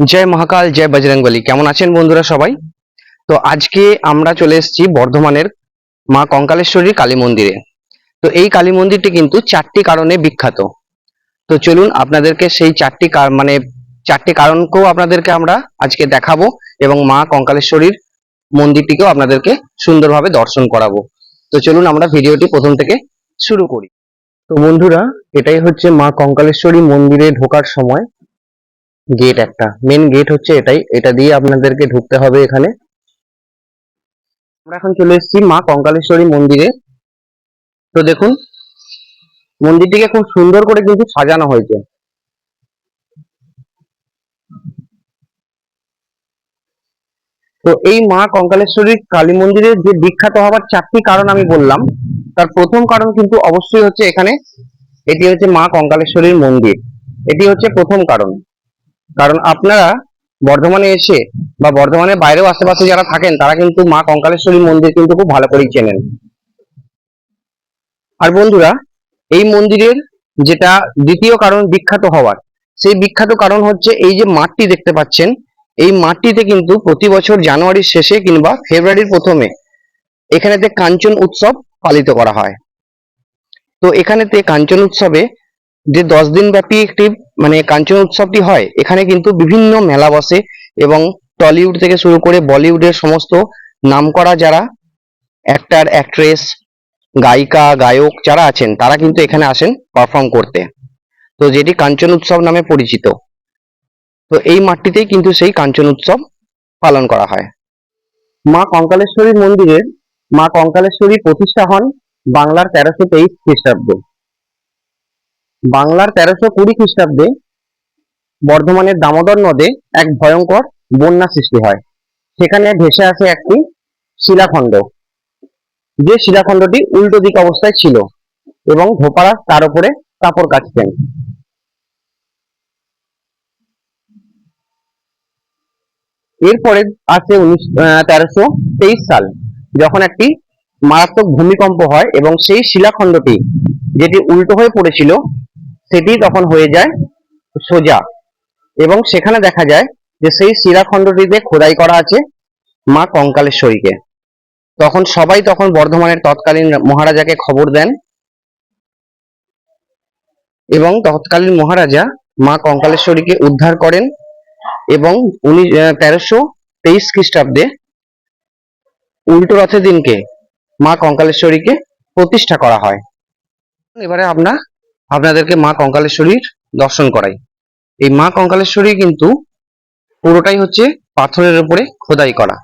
জয় মহাকাল, জয় বজরংবলী। কেমন আছেন বন্ধুরা সবাই? তো আজকে আমরা চলে এসেছি বর্ধমানের মা কঙ্কালেশ্বরী কালী মন্দিরে। তো এই কালী মন্দিরটি কিন্তু চারটি কারণে বিখ্যাত। তো চলুন আপনাদেরকে সেই চারটি মানে চারটি কারণকেও আপনাদেরকে আমরা আজকে দেখাবো এবং মা কঙ্কালেশ্বরীর মন্দিরটিকেও আপনাদেরকে সুন্দরভাবে দর্শন করাবো। তো চলুন আমরা ভিডিওটি প্রথম থেকে শুরু করি। তো বন্ধুরা, এটাই হচ্ছে মা কঙ্কালেশ্বরী মন্দিরে ঢোকার সময়। গেট একটা। মেন গেট হচ্ছে এটাই। এটা দিয়ে আপনাদেরকে ঢুকতে হবে এখানে। আমরা এখন চলে এসেছি মা কঙ্কালেশ্বরী মন্দিরে। তো দেখুন, মন্দিরটিকে খুব সুন্দর করে কিন্তু সাজানো হয়েছে। তো এই মা কঙ্কালেশ্বরী কালী মন্দিরের যে বিখ্যাত হওয়ার চারটি কারণ আমি বললাম, তার প্রথম কারণ কিন্তু অবশ্যই হচ্ছে এখানে, এটি হচ্ছে মা কঙ্কালেশ্বরীর মন্দির। এটি হচ্ছে প্রথম কারণ। কারণ আপনারা বর্ধমানে এসে বা বর্ধমানের বাইরেও আশেপাশে যারা থাকেন, তারা কিন্তু মা কঙ্কালেশ্বরী মন্দির কিন্তু খুব ভালো করেই চেনেন। আর বন্ধুরা, এই মন্দিরের যেটা দ্বিতীয় কারণ বিখ্যাত হওয়ার, সেই বিখ্যাত কারণ হচ্ছে এই যে মাঠটি দেখতে পাচ্ছেন, এই মাঠটিতে কিন্তু প্রতি বছর জানুয়ারির শেষে কিংবা ফেব্রুয়ারির প্রথমে এখানেতে কাঞ্চন উৎসব পালিত করা হয়। তো এখানেতে কাঞ্চন উৎসবে যে দশ দিন ব্যাপী একটি মানে কাঞ্চন উৎসবটি হয়, এখানে কিন্তু বিভিন্ন মেলা বসে এবং টলিউড থেকে শুরু করে বলিউডের সমস্ত নামকরা যারা অ্যাক্টার অ্যাক্ট্রেস গায়িকা, গায়ক যারা আছেন, তারা কিন্তু এখানে আসেন পারফর্ম করতে। তো যেটি কাঞ্চন উৎসব নামে পরিচিত। তো এই মাঠটিতেই কিন্তু সেই কাঞ্চন উৎসব পালন করা হয়। মা কঙ্কালেশ্বরী মন্দিরের মা কঙ্কালেশ্বরী প্রতিষ্ঠা হন বাংলার তেরোশো তেইশ খ্রিস্টাব্দে। বাংলার তেরোশো কুড়ি খ্রিস্টাব্দে বর্ধমানের দামোদর নদে এক ভয়ঙ্কর বন্যা সৃষ্টি হয়। সেখানে ভেসে আসে একটি শিলাখণ্ড। যে শিলাখণ্ডটি উল্টো দিক অবস্থায় ছিল এবং ধোপারা তার উপরে কাপড় কাচতেন এরপরে আসে উনিশ তেরোশো তেইশ সাল, যখন একটি মারাত্মক ভূমিকম্প হয় এবং সেই শিলাখণ্ডটি যেটি উল্টো হয়ে পড়েছিল সেটি তখন হয়ে যায় সোজা। এবং সেখানে দেখা যায় যে সেই শিলাখণ্ডটিতে খোদাই করা আছে মা কঙ্কালেশ্বরীকে। তখন সবাই তখন বর্ধমানের তৎকালীন মহারাজাকে খবর দেন এবং তৎকালীন মহারাজা মা কঙ্কালেশ্বরীকে উদ্ধার করেন এবং উনি তেরোশো তেইশ খ্রিস্টাব্দে উল্টো রথের দিনকে মা কঙ্কালেশ্বরীকে প্রতিষ্ঠা করা হয়। এবারে আমরা আপনাদেরকে মা কঙ্কালেশ্বরীর দর্শন করাই। এই মা কঙ্কালেশ্বরী কিন্তু পুরোটাই হচ্ছে পাথরের উপরে খোদাই করা।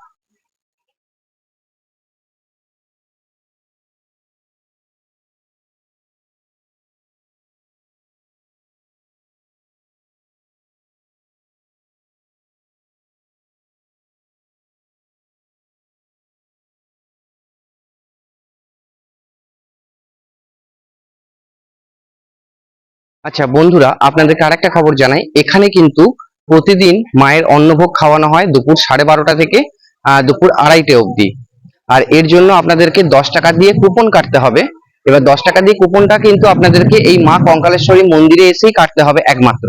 আচ্ছা বন্ধুরা, আপনাদেরকে আরেকটা খবর জানাই। এখানে কিন্তু প্রতিদিন মায়ের অন্নভোগ খাওয়ানো হয় দুপুর সাড়ে বারোটা থেকে দুপুর আড়াইটে অবধি। আর এর জন্য আপনাদেরকে দশ টাকা দিয়ে কুপন কাটতে হবে। এবার দশ টাকা দিয়ে কুপনটা কিন্তু আপনাদেরকে এই মা কঙ্কালেশ্বরী মন্দিরে এসেই কাটতে হবে একমাত্র।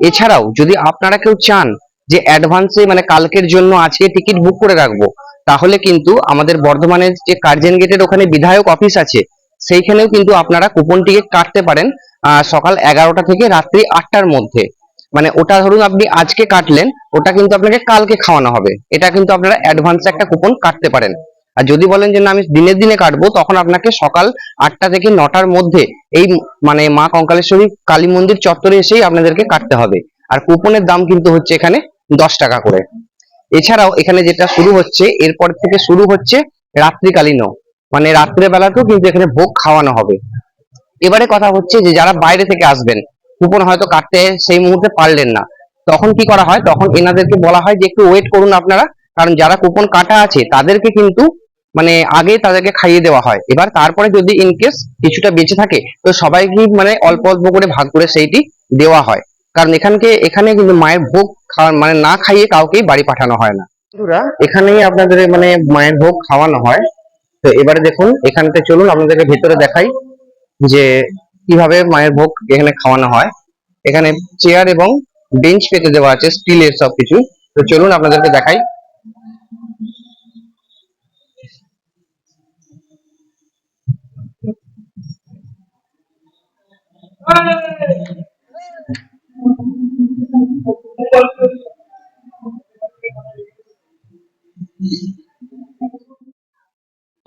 এছাড়াও, যদি আপনারা কেউ চান যে অ্যাডভান্সে মানে কালকের জন্য আজকে টিকিট বুক করে রাখব, তাহলে কিন্তু আমাদের বর্ধমানের যে কার্জন গেটের ওখানে বিধায়ক অফিস আছে সেইখানেও কিন্তু আপনারা কুপনটিকে কাটতে পারেন সকাল এগারোটা থেকে রাত্রি আটটার মধ্যে। মানে ওটা ধরুন আপনি আজকে কাটলেন, ওটা কিন্তু আপনাকে কালকে খাওয়ানো হবে। এটা কিন্তু আপনারা অ্যাডভান্স একটা কুপন কাটতে পারেন। আর যদি বলেন যে না, আমি দিনের দিনে কাটবো, তখন আপনাকে সকাল আটটা থেকে নটার মধ্যে এই মানে মা কঙ্কালেশ্বরী কালী মন্দির চত্বরে এসেই আপনাদেরকে কাটতে হবে। আর কুপনের দাম কিন্তু হচ্ছে এখানে দশ টাকা করে। এছাড়াও এখানে যেটা শুরু হচ্ছে, এরপর থেকে শুরু হচ্ছে রাত্রিকালীনও। মানে রাত্রে বেলাতেও কিন্তু এখানে ভোগ খাওয়ানো হবে। এবারে কথা হচ্ছে যে যারা বাইরে থেকে আসবেন কুপন হয়তো কাটতে সেই মুহূর্তে পারলেন না। তখন কি করা হয়? তখন এনাদেরকে বলা হয় যে একটু ওয়েট করুন আপনারা কারণ যারা কুপন কাটা আছে তাদেরকে কিন্তু মানে আগে তাদেরকে খাইয়ে দেওয়া হয়। এবার তারপরে যদি ইন কেস কিছুটা বেঁচে থাকে তো সবাইকে মানে অল্প অল্প করে ভাগ করে সেইটি দেওয়া হয়। কারণ এখানকে এখানে কিন্তু মায়ের ভোগ খাওয়া মানে না খাইয়ে কাউকেই বাড়ি পাঠানো হয় না। বন্ধুরা এখানেই আপনাদের মানে মায়ের ভোগ খাওয়ানো হয়। তো এবারে দেখুন এখানতে চলুন, আপনাদেরকে ভেতরে দেখাই যে কীভাবে মায়ের ভোগ এখানে খাওয়ানো হয়। এখানে চেয়ার এবং বেঞ্চ পেতে দেওয়া আছে স্টিলের সবকিছু। তো চলুন, আপনাদেরকে দেখাই।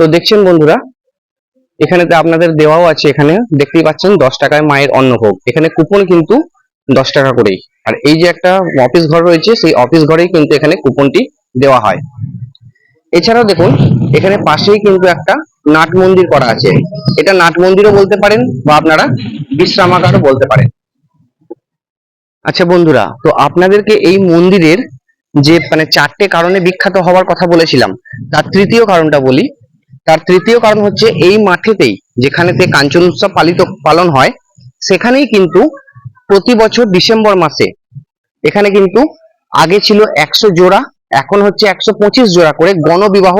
তো দেখছেন বন্ধুরা এখানে তো আপনাদের দেওয়াও আছে, এখানে দেখতেই পাচ্ছেন দশ টাকায় মায়ের অন্নভোগ। এখানে কুপন কিন্তু দশ টাকা করেই। আর এই যে একটা অফিস ঘর রয়েছে, সেই অফিস ঘরেই কিন্তু এখানে কুপনটি দেওয়া হয়। এছাড়াও দেখুন, এখানে পাশেই কিন্তু একটা নাট মন্দির করা আছে। এটা নাট মন্দিরও বলতে পারেন বা আপনারা বিশ্রামাগারও বলতে পারেন। আচ্ছা বন্ধুরা, তো আপনাদেরকে এই মন্দিরের যে মানে চারটে কারণে বিখ্যাত হওয়ার কথা বলেছিলাম, তার তৃতীয় কারণটা বলি। তার তৃতীয় কারণ হচ্ছে এই মাঠেতেই যেখানেতে কাঞ্চন উৎসব পালিত, পালন হয়, সেখানেই কিন্তু প্রতি বছর ডিসেম্বর মাসে, এখানে কিন্তু আগে ছিল একশো জোড়া, এখন হচ্ছে একশো পঁচিশ জোড়া করে গণবিবাহ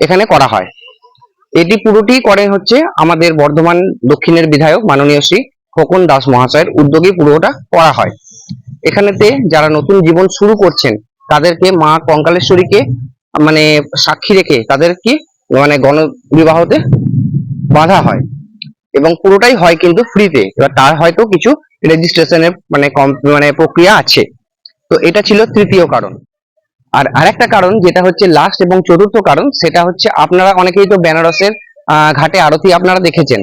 এখানে করা হয়। এটি পুরোটি করেন হচ্ছে আমাদের বর্ধমান দক্ষিণের বিধায়ক মাননীয় শ্রী খোকন দাস মহাশয়ের উদ্যোগে পুরোটা করা হয়। এখানেতে যারা নতুন জীবন শুরু করছেন, তাদেরকে মা কঙ্কালেশ্বরীকে মানে সাক্ষী রেখে তাদেরকে মানে গণ বিবাহতে বাধা হয়। এবং পুরোটাই হয় কিন্তু ফ্রিতে এবার তার হয়তো কিছু রেজিস্ট্রেশনের মানে মানে প্রক্রিয়া আছে। তো এটা ছিল তৃতীয় কারণ। আর আরেকটা কারণ যেটা হচ্ছে লাস্ট এবং চতুর্থ কারণ, সেটা হচ্ছে আপনারা অনেকেই তো বেনারসের ঘাটে আরতি আপনারা দেখেছেন।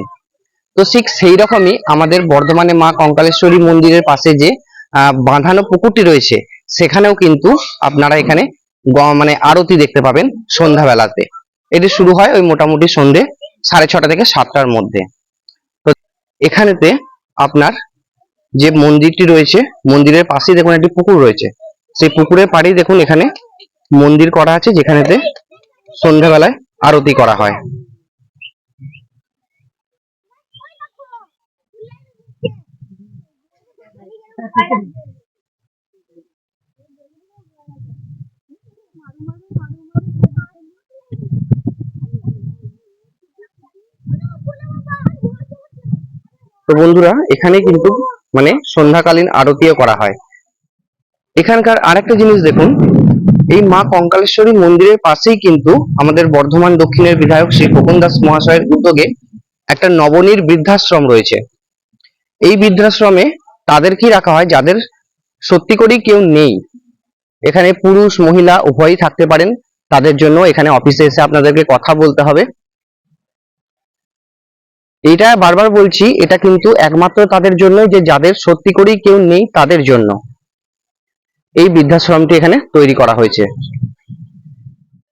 তো ঠিক সেই রকমই আমাদের বর্ধমানে মা কঙ্কালেশ্বরী মন্দিরের পাশে যে বাঁধানো পুকুরটি রয়েছে, সেখানেও কিন্তু আপনারা এখানে মানে আরতি দেখতে পাবেন সন্ধ্যাবেলাতে। এটি শুরু হয় ওই মোটামুটি সন্ধে সাড়ে ছটা থেকে সাতটার মধ্যে। তো এখানেতে আপনার যে মন্দিরটি রয়েছে, মন্দিরের পাশেই দেখুন একটি পুকুর রয়েছে। সেই পুকুরের পাড়েই দেখুন এখানে মন্দির করা আছে, যেখানেতে সন্ধ্যাবেলায় আরতি করা হয়। তো বন্ধুরা, এখানে কিন্তু মানে সন্ধ্যাকালীন আরতিও করা হয়। এখানকার আরেকটা জিনিস দেখুন, এই মা কঙ্কালেশ্বরী মন্দিরের পাশেই কিন্তু আমাদের বর্ধমান দক্ষিণের বিধায়ক শ্রী খোকন দাস মহাশয়ের উদ্যোগে একটা নবনীর বৃদ্ধাশ্রম রয়েছে। এই বৃদ্ধাশ্রমে তাদেরকেই রাখা হয়? যাদের সত্যি করেই কেউ নেই, এখানে পুরুষ, মহিলা উভয়ই থাকতে পারেন, তাদের জন্য এখানে অফিসে এসে আপনাদেরকে কথা বলতে হবে। এইটা বারবার বলছি, এটা কিন্তু একমাত্র তাদের জন্য যে যাদের সত্যি করেই কেউ নেই তাদের জন্য। এই বৃদ্ধাশ্রমটি এখানে তৈরি করা হয়েছে।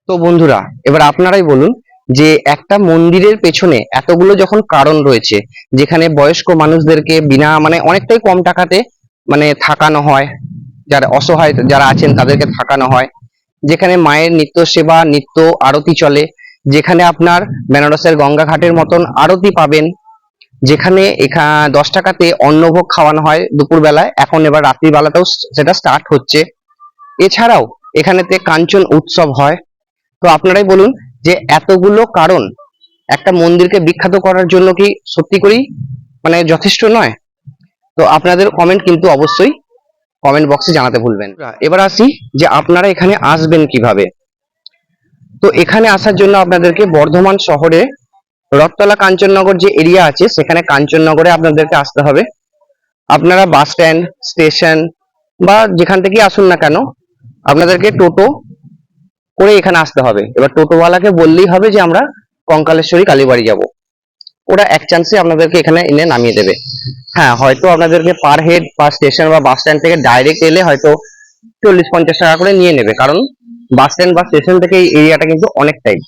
তো বন্ধুরা, এবার আপনারাই বলুন যে একটা মন্দিরের পেছনে এতগুলো যখন কারণ রয়েছে, যেখানে বয়স্ক মানুষদেরকে বিনা মানে অনেকটাই কম টাকাতে মানে থাকানো হয়, যারা অসহায় যারা আছেন তাদেরকে থাকানো হয়, যেখানে মায়ের নিত্য সেবা, নিত্য আরতি চলে যেখানে আপনার বেনারসের গঙ্গা ঘাটের মতন আরতি পাবেন। যেখানে দশ টাকাতে অন্নভোগ খাওয়ানো হয় দুপুরবেলায়। এখন এবার রাত্রিবেলাতেও সেটা স্টার্ট হচ্ছে। এছাড়াও এখানেতে কাঞ্চন উৎসব হয়। তো আপনারাই বলুন যে এতগুলো কারণ, একটা মন্দিরকে বিখ্যাত করার জন্য কি সত্যি করেই মানে যথেষ্ট নয়? তো আপনাদের কমেন্ট কিন্তু অবশ্যই কমেন্ট বক্সে জানাতে ভুলবেন এবার আসি যে আপনারা এখানে আসবেন কীভাবে? তো এখানে আসার জন্য আপনাদেরকে বর্ধমান শহরে রথতলা কাঞ্চননগর যে এরিয়া আছে, সেখানে কাঞ্চননগরে আপনাদেরকে আসতে হবে। আপনারা বাস স্ট্যান্ড, স্টেশন বা যেখান থেকে আসুন না কেন, আপনাদেরকে টোটো করে এখানে আসতে হবে। এবার টোটোওয়ালাকে বললেই হবে যে আমরা কঙ্কালেশ্বরী কালীবাড়ি যাব। ওরা এক চান্সে আপনাদেরকে এখানে এনে নামিয়ে দেবে। হ্যাঁ হয়তো আপনাদেরকে পার হেড বা স্টেশন বা বাস স্ট্যান্ড থেকে ডাইরেক্ট এলে হয়তো চল্লিশ পঞ্চাশ টাকা করে নিয়ে নেবে। কারণ বাস স্ট্যান্ড বা স্টেশন থেকে এই এরিয়াটা কিন্তু অনেকটাই।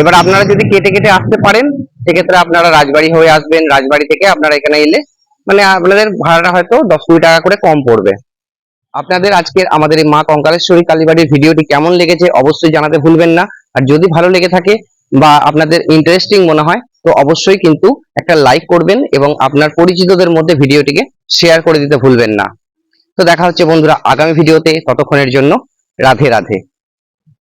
এবার আপনারা যদি কেটে কেটে আসতে পারেন, সেক্ষেত্রে আপনারা রাজবাড়ি হয়ে আসবেন। রাজবাড়ি থেকে আপনারা এখানে এলে মানে আপনাদের ভাড়াটা হয়তো দশ কুড়ি টাকা করে কম পড়বে। আপনাদের আজকের আমাদের এই মা কঙ্কালেশ্বরী কালীবাড়ির ভিডিওটি কেমন লেগেছে অবশ্যই জানাতে ভুলবেন না। আর যদি ভালো লেগে থাকে বা আপনাদের ইন্টারেস্টিং মনে হয়, তো অবশ্যই কিন্তু একটা লাইক করবেন এবং আপনার পরিচিতদের মধ্যে ভিডিওটিকে শেয়ার করে দিতে ভুলবেন না। তো দেখা হচ্ছে বন্ধুরা আগামী ভিডিওতে ততক্ষণের জন্য রাধে রাধে।